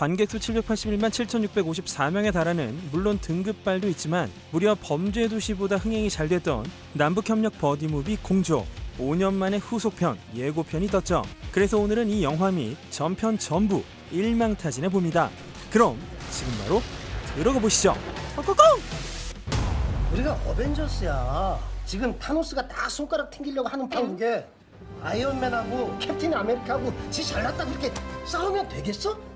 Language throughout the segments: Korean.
관객 수 781만 7,654명에 달하는 물론 등급발도 있지만 무려 범죄 도시보다 흥행이 잘 됐던 남북협력 버디무비 공조 5년 만에 후속편 예고편이 떴죠. 그래서 오늘은 이 영화 및 전편 전부 일망타진해 봅니다. 그럼 지금 바로 들어가 보시죠. 꽁꽁! 우리가 어벤져스야. 지금 타노스가 딱 손가락 튕기려고 하는 판국에 아이언맨하고 캡틴 아메리카하고 지 잘났다 그렇게 싸우면 되겠어?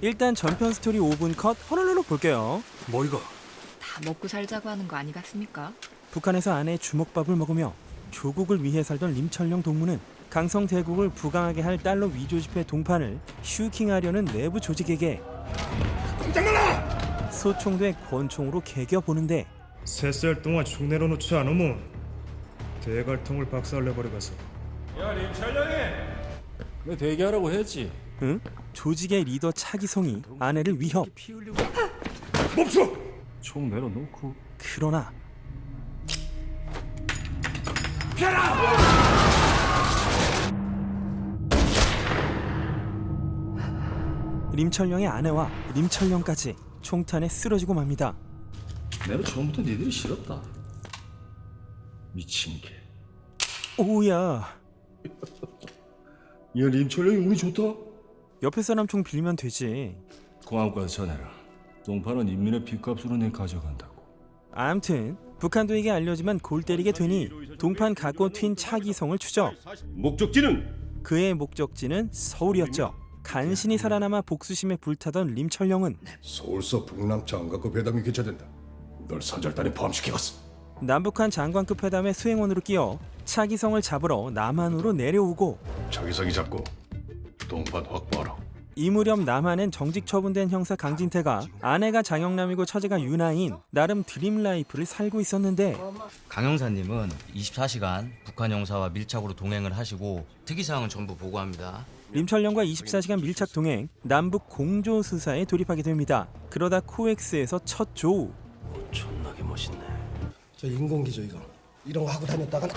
일단 전편 스토리 5분 컷 허롤롤로 볼게요. 뭐 이거? 다 먹고 살자고 하는 거 아니겠습니까? 북한에서 아내의 주먹밥을 먹으며 조국을 위해 살던 림철령 동무는 강성 대국을 부강하게 할 달러 위조 지폐 동판을 슈킹하려는 내부 조직에게 소총대 권총으로 개겨 보는데 세 살 동안 총 내려놓지 않으면 대갈통을 박살내버려가서 왜 대기하라고 했지? 응? 조직의 리더 차기성이 아내를 위협. 멈춰! 총 내려놓고 그러나 림철령의 아내와 림철령까지 총탄에 쓰러지고 맙니다. 내가 처음부터 니들이 싫었다 미친 개 오야 야 림철령이 운이 좋다 옆에 사람 총 빌리면 되지. 공항과에 전해라 동파는 인민의 빚값으로 내 가져간다고 암튼 북한도에게 알려지만 골 때리게 되니 동판 갖고 튄 차기성을 추적. 목적지는 그의 목적지는 서울이었죠. 간신히 살아남아 복수심에 불타던 림철령은 서울서 북남 장관급 회담이 개최된다. 널 선절단에 포함시키겠어. 남북한 장관급 회담의 수행원으로 끼어 차기성을 잡으러 남한으로 내려오고 자기성이 잡고 동판 확보하라. 이 무렵 남한엔 정직 처분된 형사 강진태가 아내가 장영남이고 처제가 유나인 나름 드림 라이프를 살고 있었는데 강 형사님은 24시간 북한 형사와 밀착으로 동행을 하시고 특이사항은 전부 보고합니다. 림철령과 24시간 밀착 동행 남북 공조 수사에 돌입하게 됩니다. 그러다 코엑스에서 첫 조우 존나게 멋있네 저 인공기죠 이거. 이런 거 하고 다녔다가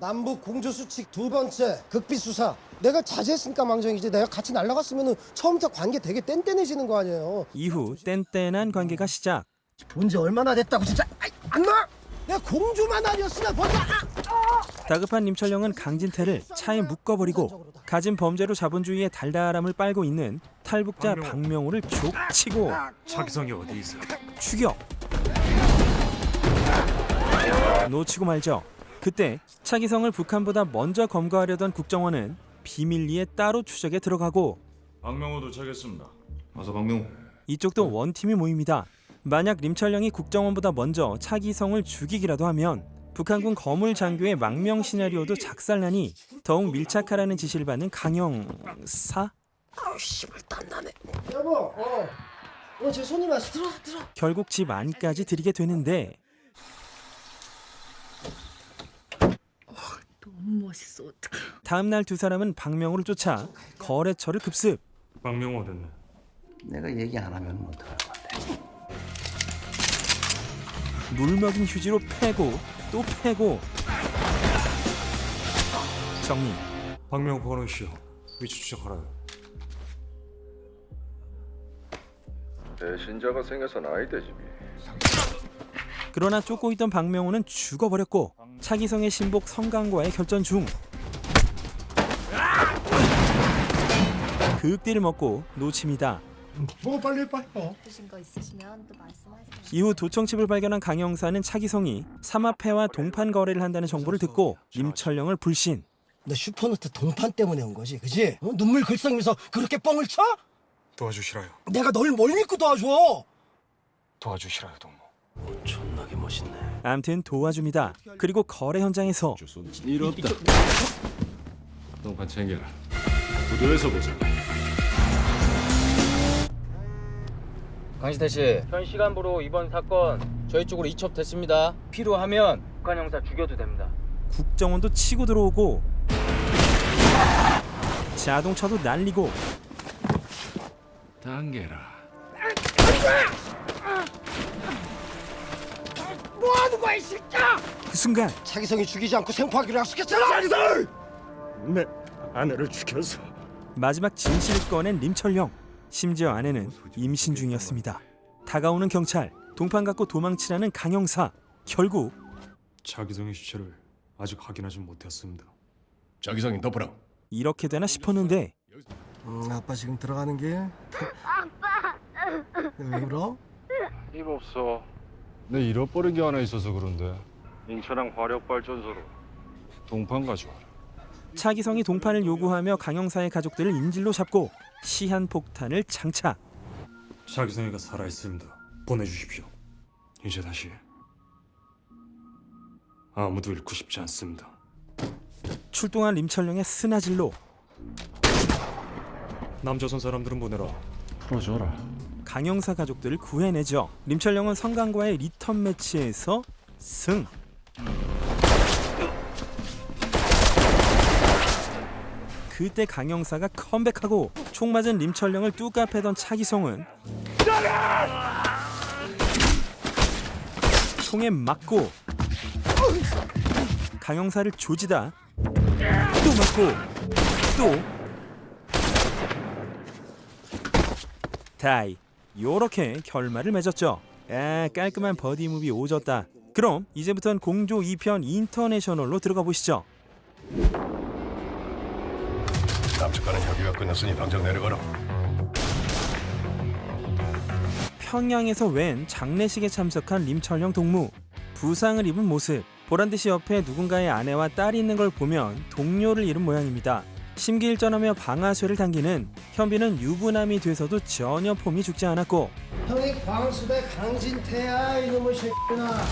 남북 공조 수칙 두 번째 극비 수사. 내가 자제했으니까 망정이지. 내가 같이 날라갔으면 처음부터 관계 되게 뗀뗀해지는 거 아니에요. 이후 뗀뗀한 관계가 시작. 본지 얼마나 됐다고 진짜. 아이, 안 나. 내가 공주만 아니었으면 벌써. 아! 다급한 림철령은 강진태를 차에 묶어버리고 가진 범죄로 자본주의의 달달함을 빨고 있는 탈북자 박명호 를 족치고 차기성이 어디 있어? 추격. 놓치고 말죠. 그때 차기성을 북한보다 먼저 검거하려던 국정원은 비밀리에 따로 추적에 들어가고 박명호 도착했습니다. 어서 박명호. 이쪽도 원팀이 모입니다. 만약 림철령이 국정원보다 먼저 차기성을 죽이기라도 하면 북한군 거물 장교의 망명 시나리오도 작살나니 더욱 밀착하라는 지시를 받는 강영사 아우 씨발 땀나네. 여보. 어. 어, 제 손님 왔어. 들어, 들어. 결국 집 안까지 들이게 되는데 너무 멋있어 어떡해 다음 날 두 사람은 박명호를 쫓아 거래처를 급습. 박명호 됐네. 내가 얘기 안 하면 어떡할 건데. 물 먹인 휴지로 패고 또 패고 정리. 박명호 번호시오. 위치 추적하라요. 배신자가 생겨선 아이 되지. 그러나 쫓고 있던 박명호는 죽어버렸고 차기성의 신복 성강과의 결전 중 극딜을 먹고 놓칩니다. 뭐 빨리 빨리. 어. 드신 거 있으시면 또 말씀하세요. 이후 도청칩을 발견한 강영사는 차기성이 삼합회와 동판 거래를 한다는 정보를 듣고 임철령을 불신. 너 슈퍼노트 동판 때문에 온 거지, 그지? 어? 눈물 글썽이면서 그렇게 뻥을 쳐? 도와주시라요. 내가 널 뭘 믿고 도와줘? 도와주시라요, 동무. 존나게 멋있네 암튼 도와줍니다. 그리고 거래 현장에서. 일 없다. 동판 챙겨라. 부두에서 보자. 강시태 씨, 현 시간부로 이번 사건 저희 쪽으로 이첩됐습니다. 필요하면 북한 형사 죽여도 됩니다. 국정원도 치고 들어오고 자동차도 날리고. 당겨라 그 순간 차기성이 죽이지 않고 생포하기로 약속했잖아! 내 아내를 죽여서 마지막 진실을 꺼낸 림철령. 심지어 아내는 임신 중이었습니다. 다가오는 경찰, 동판 갖고 도망치라는 강형사. 결국 자기성의 시체를 아직 확인하지 못했습니다. 자기상이 덮어라. 이렇게 되나 싶었는데 음, 아빠 지금 들어가는 길. 아빠. 왜 울어? 힘 없어. 내 잃어버린 게 하나 있어서 그런데 인천항 화력발전소로 동판 가져와라. 차기성이 동판을 요구하며 강형사의 가족들을 인질로 잡고 시한 폭탄을 장착. 자기성이가 살아 있습니다. 보내주십시오. 이제 다시 아무도 잃고 싶지 않습니다. 출동한 림철령의 스나질로 남조선 사람들은 보내라. 풀어줘라. 강형사 가족들을 구해내죠. 림철령은 성강과의 리턴 매치에서 승. 그때 강형사가 컴백하고 총 맞은 림철령을 뚜까 패던 차기성은 총에 맞고 강형사를 조지다 또 맞고 또 다이 요렇게 결말을 맺었죠. 아 깔끔한 버디 무비 오졌다. 그럼 이제부턴 공조 2편 인터내셔널로 들어가 보시죠. 남측과는 협의가 끝났으니 당장 내려가라. 평양에서 웬 장례식에 참석한 림철령 동무. 부상을 입은 모습. 보란듯이 옆에 누군가의 아내와 딸이 있는 걸 보면 동료를 잃은 모양입니다 심기일전하며 방아쇠를 당기는 현빈은 유부남이 돼서도 전혀 폼이 죽지 않았고 형이 광수대 강진태야 이놈의 새끼나.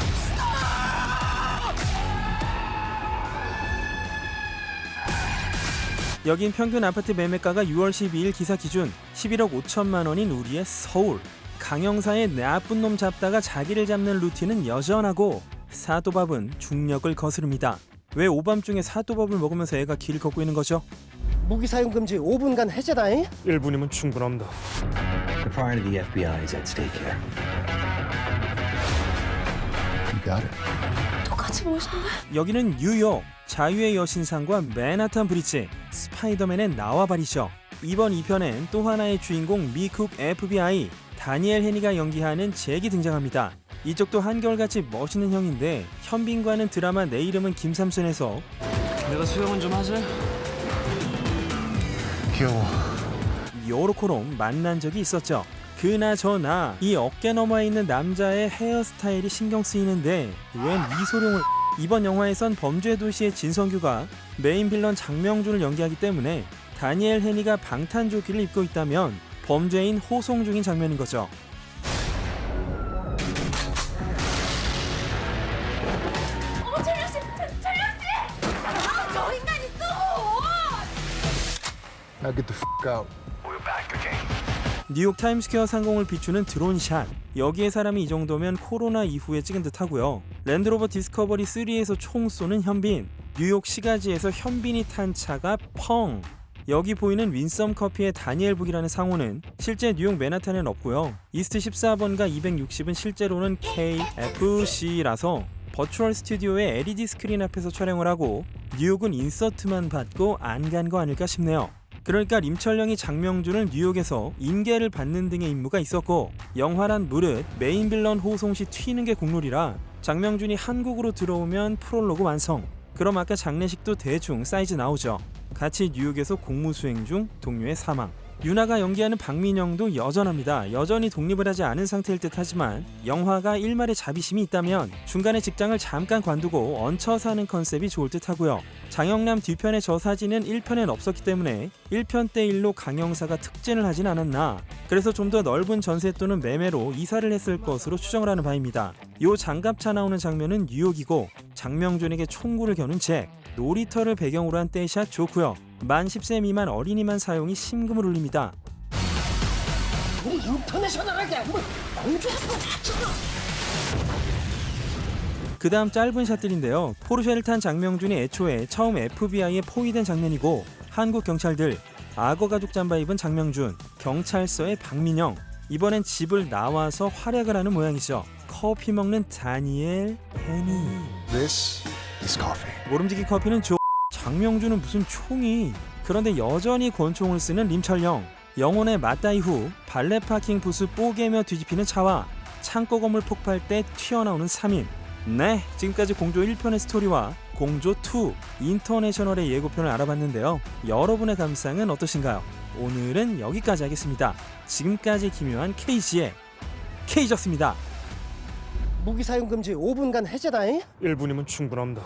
여긴 평균 아파트 매매가가 6월 12일 기사 기준 11억 5천만 원인 우리의 서울. 강형사의 나쁜 놈 잡다가 자기를 잡는 루틴은 여전하고 사또밥은 중력을 거스릅니다. 왜 오밤중에 사또밥을 먹으면서 애가 길을 걷고 있는 거죠? 무기 사용 금지 5분간 해제다잉. 1분이면 충분합니다. The pride of the FBI is at stake here. You got it. 똑같이 멋있는데? 여기는 뉴욕 자유의 여신상과 맨하탄 브릿지 스파이더맨의 나와 바리죠. 이번 2편엔 또 하나의 주인공 미쿡 FBI 다니엘 헤니가 연기하는 잭이 등장합니다. 이쪽도 한결같이 멋있는 형인데 현빈과는 드라마 내 이름은 김삼순에서 내가 수영은 좀 하지? 귀여워. 요로코롬 만난 적이 있었죠. 그나저나 이 어깨 너머에 있는 남자의 헤어스타일이 신경 쓰이는데 웬 이소룡을 이번 영화에선 범죄 도시의 진성규가 메인 빌런 장명준을 연기하기 때문에 다니엘 헤니가 방탄조끼를 입고 있다면 범죄인 호송 중인 장면인 거죠. Now get the f out. 뉴욕 타임스퀘어 상공을 비추는 드론샷. 여기에 사람이 이 정도면 코로나 이후에 찍은 듯하고요. 랜드로버 디스커버리 3에서 총 쏘는 현빈. 뉴욕 시가지에서 현빈이 탄 차가 펑. 여기 보이는 윈썸 커피의 다니엘 북이라는 상호는 실제 뉴욕 맨하탄엔 없고요. 이스트 14번과 260은 실제로는 KFC라서 버추얼 스튜디오의 LED 스크린 앞에서 촬영을 하고 뉴욕은 인서트만 받고 안 간 거 아닐까 싶네요. 그러니까 림철령이 장명준을 뉴욕에서 인계를 받는 등의 임무가 있었고 영화란 무릇 메인 빌런 호송 시 튀는 게 국룰이라 장명준이 한국으로 들어오면 프롤로그 완성. 그럼 아까 장례식도 대충 사이즈 나오죠. 같이 뉴욕에서 공무 수행 중 동료의 사망. 유나가 연기하는 박민영도 여전합니다. 여전히 독립을 하지 않은 상태일 듯 하지만 영화가 일말의 자비심이 있다면 중간에 직장을 잠깐 관두고 얹혀 사는 컨셉이 좋을 듯 하고요. 장영남 뒤편의 저 사진은 1편엔 없었기 때문에 1편 때 일로 강영사가 특진을 하진 않았나. 그래서 좀 더 넓은 전세 또는 매매로 이사를 했을 것으로 추정을 하는 바입니다. 요 장갑차 나오는 장면은 뉴욕이고 장명준에게 총구를 겨눈 잭. 놀이터를 배경으로 한 떼샷 좋고요. 만 10세 미만 어린이만 사용이 심금을 울립니다. 우리 인터내셔널하게 뭐 공주 그 다음 짧은 샷들인데요. 포르쉐를 탄 장명준이 애초에 처음 FBI에 포위된 장면이고 한국 경찰들 악어 가죽 잠바 입은 장명준, 경찰서의 박민영 이번엔 집을 나와서 활약을 하는 모양이죠. 커피 먹는 다니엘 헤니 This is coffee. 모름지기 커피는 조 장명준은 무슨 총이 그런데 여전히 권총을 쓰는 림철령. 영혼의 맞다이 후 발레 파킹 부스 뽀개며 뒤집히는 차와 창고 건물 폭발 때 튀어나오는 3인. 네, 지금까지 공조 1편의 스토리와 공조 2 인터내셔널의 예고편을 알아봤는데요. 여러분의 감상은 어떠신가요? 오늘은 여기까지 하겠습니다. 지금까지 기묘한 KG의 K졌습니다. 무기 사용 금지 5분간 해제다잉. 1분이면 충분합니다.